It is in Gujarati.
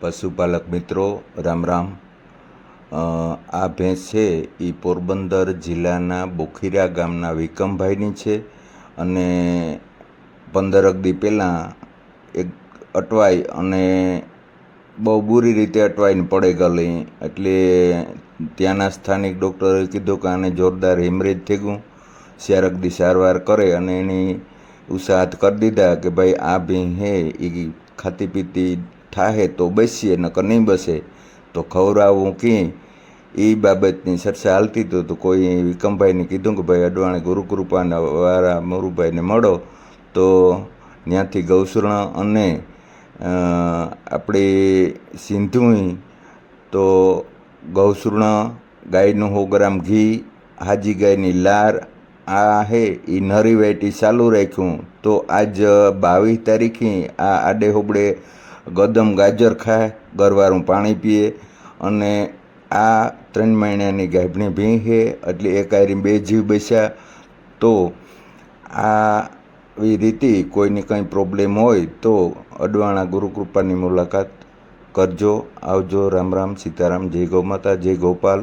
પશુપાલક મિત્રો, રામ રામ. આ ભેંસ છે એ પોરબંદર જિલ્લાના બોખીરા ગામના વિકમભાઈની છે અને પંદર અગદી પહેલાં એક અટવાઈ અને બહુ બુરી રીતે અટવાઈને પડે ગયેલી એટલે ત્યાંના સ્થાનિક ડૉક્ટરે કીધું કે આને જોરદાર હેમરેજ થઈ ગયું શ્યારકદી સારવાર કરે અને એની ઉત્સાહ કરી દીધા કે ભાઈ આ ભેં હે એ ખાતી પીતી થાહે તો બેસીએ, નકર નહીં બસે. તો ખવડાવવું કે એ બાબતની ચર્ચા હાલતી તો તો કોઈ વિકમભાઈને કીધું કે, ભાઈ, અડવાણે ગુરુકૃપાના વાળા મોરુભાઈને મળો. તો ત્યાંથી ગૌસૃણ અને આપણે સિંધુઈ, તો ગૌસૂર્ણ ગાયનું સો ગ્રામ ઘી, હાજી ગાયની લાર, આ હે એ નરી વેટી ચાલુ રાખ્યું. તો આજ બાવીસ તારીખે આ આડે હોબળે ગદમ ગાજર ખાય, ગરવારું પાણી પીએ અને આ ત્રણ મહિનાની ગાભણી ભીંહે એટલે એક આરી બે જીવ બેસ્યા. તો આવી રીતે કોઈને કંઈ પ્રોબ્લેમ હોય તો અડવાણા ગુરુકૃપાની મુલાકાત કરજો. આવજો. રામ રામ. સીતારામ. જય ગૌ માતા. જય ગોપાલ.